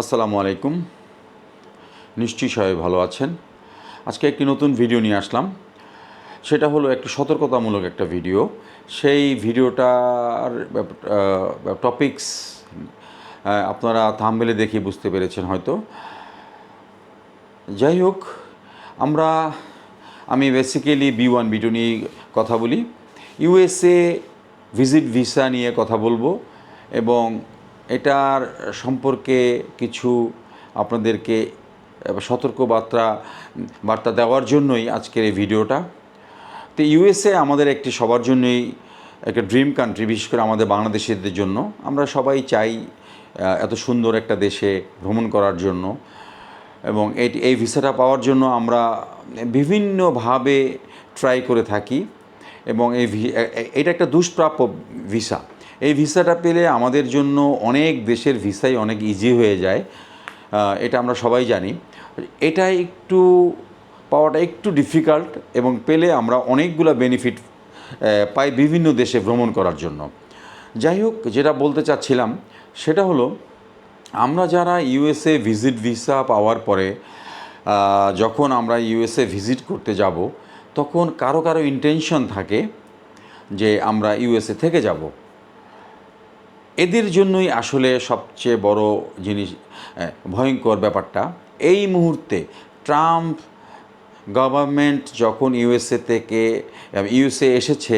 আসসালামু আলাইকুম। নিশ্চয়ই সবাই ভালো আছেন। আজকে একটি নতুন ভিডিও নিয়ে আসলাম। সেটা হলো একটি সতর্কতামূলক একটা ভিডিও। সেই ভিডিওটার টপিকস আপনারা থামবেলে দেখে বুঝতে পেরেছেন হয়তো। যাই হোক, আমরা, আমি বেসিক্যালি বি ওয়ান বি নিয়ে কথা বলি। ইউএসএ ভিজিট ভিসা নিয়ে কথা বলব এবং এটার সম্পর্কে কিছু আপনাদেরকে সতর্ক বার্তা দেওয়ার জন্যই আজকের এই ভিডিওটা। তো ইউএসএ আমাদের একটি সবার জন্যই একটা ড্রিম কান্ট্রি, বিশেষ করে আমাদের বাংলাদেশিদের জন্য। আমরা সবাই চাই এত সুন্দর একটা দেশে ভ্রমণ করার জন্য। এবং এটি এই ভিসাটা পাওয়ার জন্য আমরা বিভিন্নভাবে ট্রাই করে থাকি। এবং এই এটা একটা দুষ্প্রাপ্য ভিসা। এই ভিসাটা পেলে আমাদের জন্য অনেক দেশের ভিসাই অনেক ইজি হয়ে যায় এটা আমরা সবাই জানি। এটা একটু পাওয়াটা একটু ডিফিকাল্ট এবং পেলে আমরা অনেকগুলো বেনিফিট পাই বিভিন্ন দেশে ভ্রমণ করার জন্য। যাই হোক, যেটা বলতে চাচ্ছিলাম, সেটা হলো, আমরা যারা ইউএসএ ভিজিট ভিসা পাওয়ার পরে যখন আমরা ইউএসএ ভিজিট করতে যাব, তখন কারও কারও ইন্টেনশন থাকে যে আমরা ইউএসএ থেকে যাব। এদের জন্যই আসলে সবচেয়ে বড় জিনিস ভয়ঙ্কর ব্যাপারটা। এই মুহূর্তে ট্রাম্প গভর্নমেন্ট যখন ইউএসএ থেকে ইউএসএ এসেছে,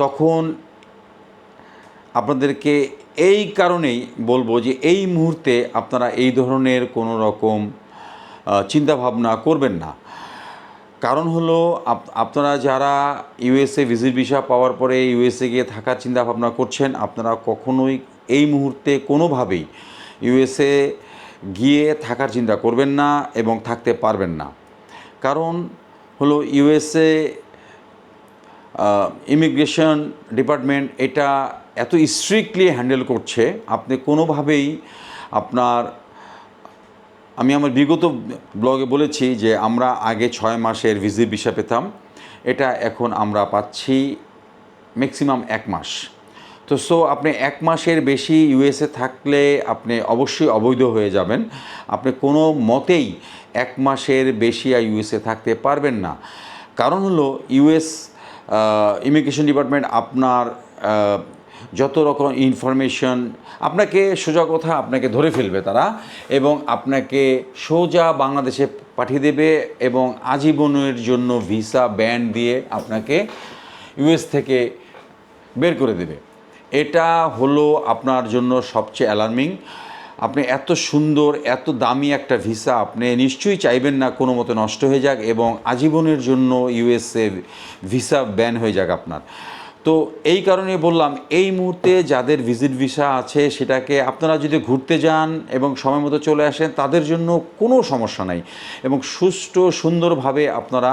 তখন আপনাদেরকে এই কারণেই বলব যে এই মুহূর্তে আপনারা এই ধরনের কোনো রকম চিন্তাভাবনা করবেন না। কারণ হলো, আপ- আপনারা যারা ইউএসএ ভিজিট ভিসা পাওয়ার পরে ইউএসএ গিয়ে থাকার চিন্তা ভাবনা করছেন, আপনারা কখনোই এই মুহূর্তে কোনোভাবেই ইউএসএ গিয়ে থাকার চিন্তা করবেন না এবং থাকতে পারবেন না। কারণ হলো ইউএসএ ইমিগ্রেশন ডিপার্টমেন্ট এটা এত স্ট্রিক্টলি হ্যান্ডেল করছে, আপনি কোনোভাবেই আপনার আমি আমার বিগত ব্লগে বলেছি যে আমরা আগে ছয় মাসের ভিজিট ভিসা পেতাম। এটা এখন আমরা পাচ্ছি ম্যাক্সিমাম এক মাস। তো সো আপনি এক মাসের বেশি ইউএসএ থাকলে আপনি অবশ্যই অবৈধ হয়ে যাবেন। আপনি কোনো মতেই এক মাসের বেশি আর ইউএসএ থাকতে পারবেন না। কারণ হলো ইউএস ইমিগ্রেশন ডিপার্টমেন্ট আপনার যত রকম ইনফরমেশন আপনাকে সোজা কথা আপনাকে ধরে ফেলবে তারা এবং আপনাকে সোজা বাংলাদেশে পাঠিয়ে দেবে এবং আজীবনের জন্য ভিসা ব্যান দিয়ে আপনাকে ইউএস থেকে বের করে দেবে। এটা হলো আপনার জন্য সবচেয়ে অ্যালার্মিং আপনি এত সুন্দর, এত দামি একটা ভিসা আপনি নিশ্চয়ই চাইবেন না কোনো মতো নষ্ট হয়ে যাক এবং আজীবনের জন্য ইউএসএ ভিসা ব্যান হয়ে যাক আপনার। তো এই কারণে বললাম, এই মুহূর্তে যাদের ভিজিট ভিসা আছে সেটাকে আপনারা যদি ঘুরতে যান এবং সময় মতো চলে আসেন, তাদের জন্য কোনো সমস্যা নাই এবং সুষ্ঠু সুন্দরভাবে আপনারা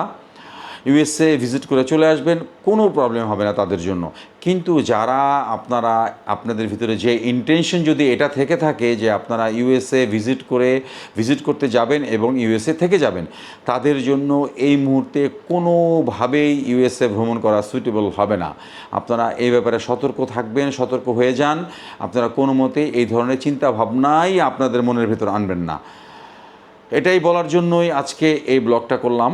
ইউএসএ ভিজিট করে চলে আসবেন, কোনো প্রবলেম হবে না তাদের জন্য। কিন্তু যারা আপনারা, আপনাদের ভিতরে যে ইন্টেনশন যদি এটা থেকে থাকে যে আপনারা ইউএসএ ভিজিট করে ভিজিট করতে যাবেন এবং ইউএসএ থেকে যাবেন, তাদের জন্য এই মুহূর্তে কোনোভাবেই ইউএসএ ভ্রমণ করা সুইটেবল হবে না। আপনারা এই ব্যাপারে সতর্ক থাকবেন, সতর্ক হয়ে যান। আপনারা কোনো মতে এই ধরনের চিন্তা ভাবনাই আপনাদের মনের ভেতর আনবেন না। এটাই বলার জন্যই আজকে এই ব্লগটা করলাম।